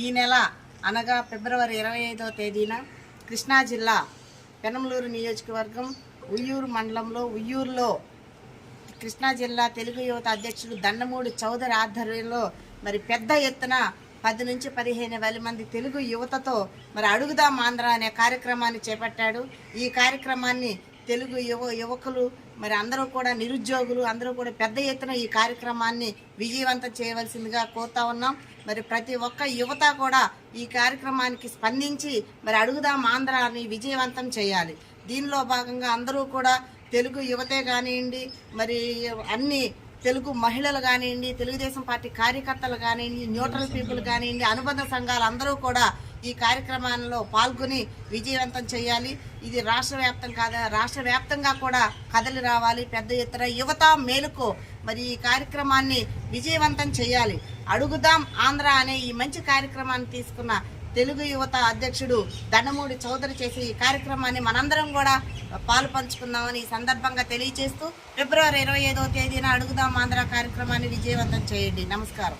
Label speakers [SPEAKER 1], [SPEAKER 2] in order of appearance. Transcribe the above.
[SPEAKER 1] ఈ నెల అనగా ఫిబ్రవరి ఇరవై ఐదవ తేదీన కృష్ణా జిల్లా పెనమలూరు నియోజకవర్గం ఉయ్యూరు మండలంలో ఉయ్యూరులో కృష్ణా జిల్లా తెలుగు యువత అధ్యక్షుడు దండమూడి చౌదరి ఆధ్వర్యంలో మరి పెద్ద ఎత్తున పది నుంచి పదిహేను వేల మంది తెలుగు యువతతో మరి అడుగుదాం ఆంధ్ర అనే కార్యక్రమాన్ని చేపట్టాడు. ఈ కార్యక్రమాన్ని తెలుగు యువ యువకులు మరి అందరూ కూడా నిరుద్యోగులు అందరూ కూడా పెద్ద ఎత్తున ఈ కార్యక్రమాన్ని విజయవంతం చేయవలసిందిగా కోరుతా ఉన్నాం. మరి ప్రతి ఒక్క యువత కూడా ఈ కార్యక్రమానికి స్పందించి మరి అడుగుదాం ఆంధ్ర అని విజయవంతం చేయాలి. దీనిలో భాగంగా అందరూ కూడా తెలుగు యువతే కానివ్వండి మరి అన్ని తెలుగు మహిళలు కానివ్వండి తెలుగుదేశం పార్టీ కార్యకర్తలు కానివ్వండి న్యూట్రల్ పీపుల్ కానివ్వండి అనుబంధ సంఘాలు అందరూ కూడా ఈ కార్యక్రమాల్లో పాల్గొని విజయవంతం చేయాలి. ఇది రాష్ట్ర వ్యాప్తం కాదా? రాష్ట్ర వ్యాప్తంగా కూడా కదలి రావాలి. పెద్ద ఎత్తున యువత మేలుకో. మరి ఈ కార్యక్రమాన్ని విజయవంతం చేయాలి. అడుగుదాం ఆంధ్ర అనే ఈ మంచి కార్యక్రమాన్ని తీసుకున్న తెలుగు యువత అధ్యక్షుడు దండమూడి చౌదరి చేసే ఈ కార్యక్రమాన్ని మనందరం కూడా పాలు పంచుకుందామని ఈ సందర్భంగా తెలియజేస్తూ ఫిబ్రవరి ఇరవై ఐదవ తేదీన అడుగుదాం ఆంధ్ర కార్యక్రమాన్ని విజయవంతం చేయండి. నమస్కారం.